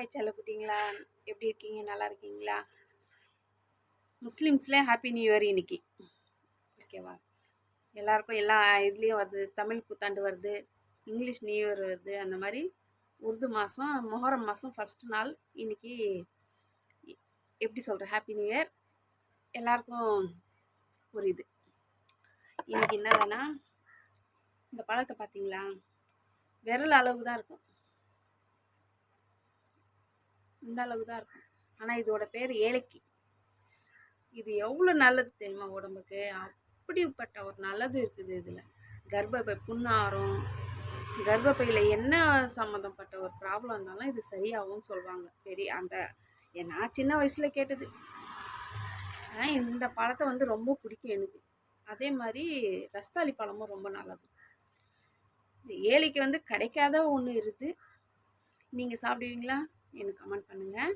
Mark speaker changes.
Speaker 1: Hi செல்லக்குட்டிங்களா எப்படி இருக்கீங்க? நல்லா இருக்கீங்களா? முஸ்லீம்ஸ்லேயே ஹாப்பி நியூ இயர் இன்னைக்கு. ஓகேவா எல்லாருக்கும் எல்லா இதுலேயும் வருது. தமிழ் புத்தாண்டு வருது. இங்கிலீஷ் நியூ இயர் வருது. அந்த மாதிரி உருது மாதம் மொஹரம் மாதம் ஃபஸ்ட்டு நாள் இன்னைக்கு எப்படி சொல்கிறேன் ஹாப்பி நியூ இயர் எல்லாருக்கும் ஒரு இது இன்னைக்கு என்னதுன்னா இந்த பழத்தை பார்த்தீங்களா? விரல் அளவு தான் இருக்கும். இந்த அளவு தான் இருக்கும். ஆனால் இதோட பேர் ஏலக்கி. இது எவ்வளோ நல்லது தெரியுமா உடம்புக்கு? அப்படிப்பட்ட ஒரு நல்லது இருக்குது இதில். கர்ப்பப்பை புண்ணாரும் கர்ப்பப்பையில் என்ன சம்மந்தப்பட்ட ஒரு ப்ராப்ளம் இருந்தாலும் இது சரியாகும்னு சொல்லுவாங்க பெரிய அந்த நான் சின்ன வயசில் கேட்டது. ஆனால் இந்த பழத்தை வந்து ரொம்ப பிடிக்கும் எனக்கு. அதே மாதிரி ரஸ்தாளி பழமும் ரொம்ப நல்லது. இந்த வந்து கிடைக்காத ஒன்று இருக்குது நீங்கள் சாப்பிடுவீங்களா? எனக்கு கமெண்ட் பண்ணுங்கள்